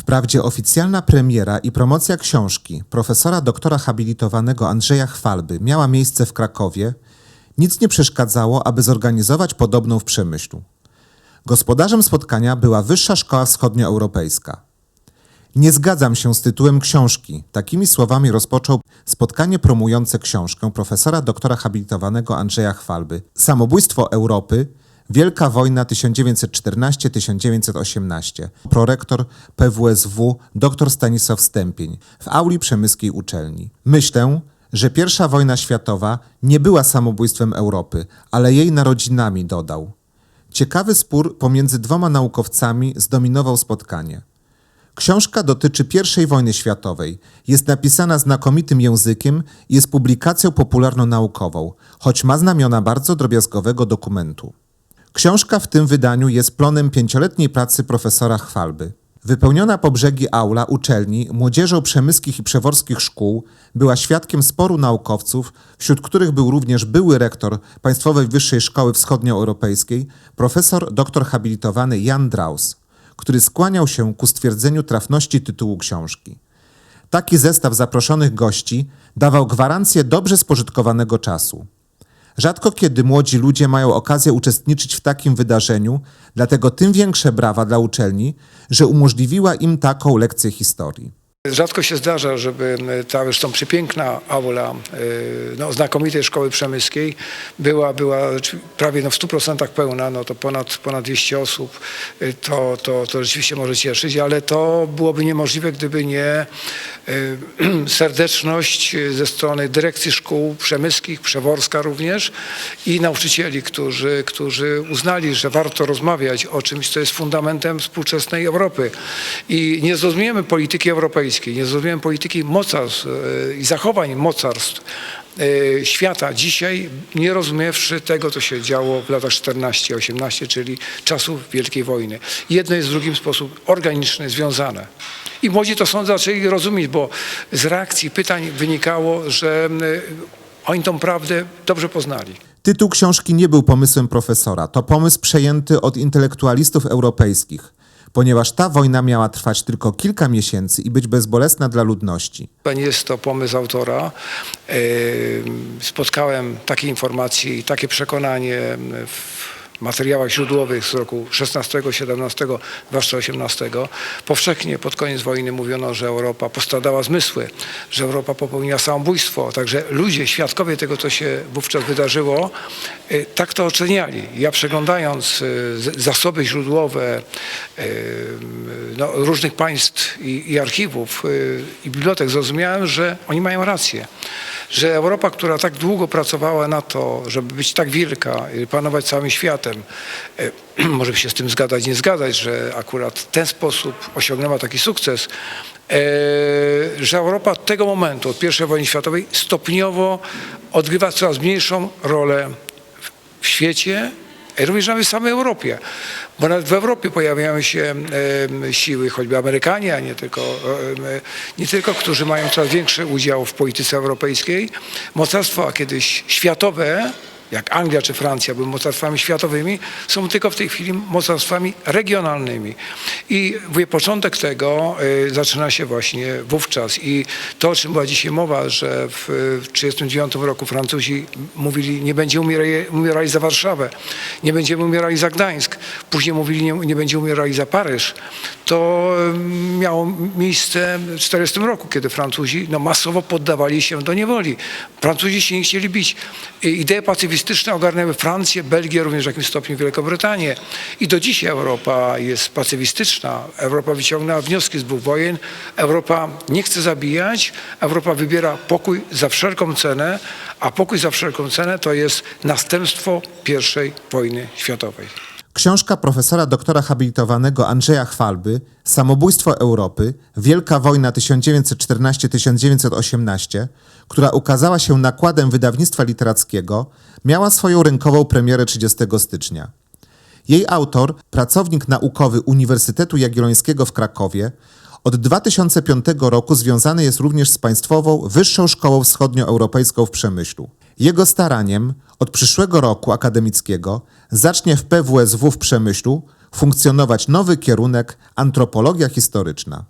Wprawdzie oficjalna premiera i promocja książki profesora doktora habilitowanego Andrzeja Chwalby miała miejsce w Krakowie, nic nie przeszkadzało, aby zorganizować podobną w Przemyślu. Gospodarzem spotkania była Wyższa Szkoła Wschodnioeuropejska. Nie zgadzam się z tytułem książki. Takimi słowami rozpoczął spotkanie promujące książkę profesora doktora habilitowanego Andrzeja Chwalby Samobójstwo Europy Wielka Wojna 1914-1918. Prorektor PWSW dr Stanisław Stępień w auli przemyskiej uczelni. Myślę, że pierwsza wojna światowa nie była samobójstwem Europy, ale jej narodzinami dodał. Ciekawy spór pomiędzy dwoma naukowcami zdominował spotkanie. Książka dotyczy I wojny światowej. Jest napisana znakomitym językiem i jest publikacją popularno-naukową, choć ma znamiona bardzo drobiazgowego dokumentu. Książka w tym wydaniu jest plonem pięcioletniej pracy profesora Chwalby. Wypełniona po brzegi aula uczelni młodzieżą przemyskich i przeworskich szkół była świadkiem sporu naukowców, wśród których był również były rektor Państwowej Wyższej Szkoły Wschodnioeuropejskiej, profesor doktor habilitowany Jan Draus, który skłaniał się ku stwierdzeniu trafności tytułu książki. Taki zestaw zaproszonych gości dawał gwarancję dobrze spożytkowanego czasu. Rzadko kiedy młodzi ludzie mają okazję uczestniczyć w takim wydarzeniu, dlatego tym większe brawa dla uczelni, że umożliwiła im taką lekcję historii. Rzadko się zdarza, żeby ta zresztą przepiękna aula y, no, znakomitej szkoły przemyskiej była, była prawie no, w 100% pełna, no to ponad, ponad 200 osób, y, to, to, to rzeczywiście może cieszyć, ale to byłoby niemożliwe, gdyby nie y, serdeczność ze strony dyrekcji szkół przemyskich, Przeworska również i nauczycieli, którzy, którzy uznali, że warto rozmawiać o czymś, co jest fundamentem współczesnej Europy. I nie zrozumiemy polityki europejskiej, nie zrozumiałem polityki mocarstw e, i zachowań mocarstw e, świata dzisiaj, nie rozumiewszy tego, co się działo w latach 14-18, czyli czasów Wielkiej Wojny. Jedno jest w drugim sposób organiczny, związane. I młodzi to są zaczęli rozumieć, bo z reakcji pytań wynikało, że e, oni tą prawdę dobrze poznali. Tytuł książki nie był pomysłem profesora, to pomysł przejęty od intelektualistów europejskich, ponieważ ta wojna miała trwać tylko kilka miesięcy i być bezbolesna dla ludności. Nie jest to pomysł autora. Yy, Spotkałem takie informacje i takie przekonanie w materiałach źródłowych z roku 16, 17, zwłaszcza 18. Powszechnie pod koniec wojny mówiono, że Europa postradała zmysły, że Europa popełniła samobójstwo. Także ludzie, świadkowie tego, co się wówczas wydarzyło, y, tak to oceniali. Ja przeglądając y, zasoby źródłowe y, no, różnych państw i, i archiwów i bibliotek zrozumiałem, że oni mają rację że Europa, która tak długo pracowała na to, żeby być tak wielka i panować całym światem, e, może się z tym zgadzać, nie zgadzać, że akurat w ten sposób osiągnęła taki sukces, e, że Europa od tego momentu, od I wojny światowej, stopniowo odgrywa coraz mniejszą rolę w świecie, również nawet w samej Europie. Bo nawet w Europie pojawiają się siły, choćby Amerykanie, a nie tylko, nie tylko, którzy mają coraz większy udział w polityce europejskiej. Mocarstwa kiedyś światowe, jak Anglia czy Francja były mocarstwami światowymi, są tylko w tej chwili mocarstwami regionalnymi. I początek tego y, zaczyna się właśnie wówczas. I to, o czym była dzisiaj mowa, że w 1939 roku Francuzi mówili, nie będziemy umierali, umierali za Warszawę, nie będziemy umierali za Gdańsk, później mówili, nie, nie będziemy umierali za Paryż, to y, miało miejsce w 1940 roku, kiedy Francuzi no, masowo poddawali się do niewoli. Francuzi się nie chcieli bić. I idee pacyfistyczne ogarnęły Francję, Belgię, również w jakimś stopniu Wielką Brytanię. I do dzisiaj Europa jest pacyfistyczna. Europa wyciągnęła wnioski z dwóch wojen. Europa nie chce zabijać. Europa wybiera pokój za wszelką cenę, a pokój za wszelką cenę to jest następstwo I wojny światowej. Książka profesora doktora habilitowanego Andrzeja Chwalby Samobójstwo Europy Wielka Wojna 1914-1918, która ukazała się nakładem wydawnictwa literackiego, miała swoją rynkową premierę 30 stycznia. Jej autor, pracownik naukowy Uniwersytetu Jagiellońskiego w Krakowie, od 2005 roku związany jest również z Państwową Wyższą Szkołą Wschodnioeuropejską w Przemyślu. Jego staraniem od przyszłego roku akademickiego zacznie w PWSW w Przemyślu funkcjonować nowy kierunek antropologia historyczna.